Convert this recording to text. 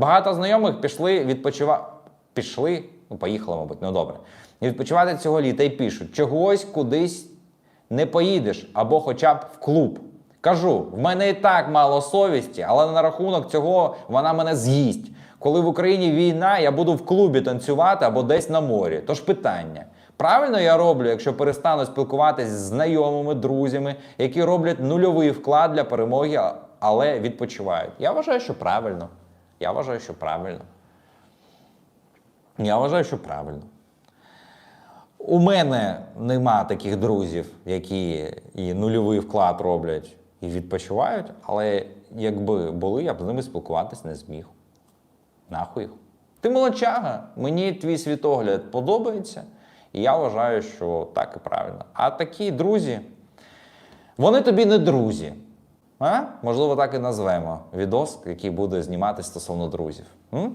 Багато знайомих пішли відпочивати. Пішли, ну поїхали, мабуть, ну добре. Відпочивати цього літа і пишуть, чогось кудись не поїдеш або хоча б в клуб. Кажу, в мене і так мало совісті, але на рахунок цього вона мене з'їсть. Коли в Україні війна, я буду в клубі танцювати або десь на морі. Тож питання: правильно я роблю, якщо перестану спілкуватися з знайомими, друзями, які роблять нульовий вклад для перемоги, але відпочивають? Я вважаю, що правильно. Я вважаю, що правильно. Я вважаю, що правильно. У мене нема таких друзів, які і нульовий вклад роблять і відпочивають, але якби були, я б з ними спілкуватись не зміг. Нахуй їх. Ти молодчага, мені твій світогляд подобається, і я вважаю, що так і правильно. А такі друзі, вони тобі не друзі. А? Можливо, так і назвемо відос, який буде знімати стосовно друзів. М?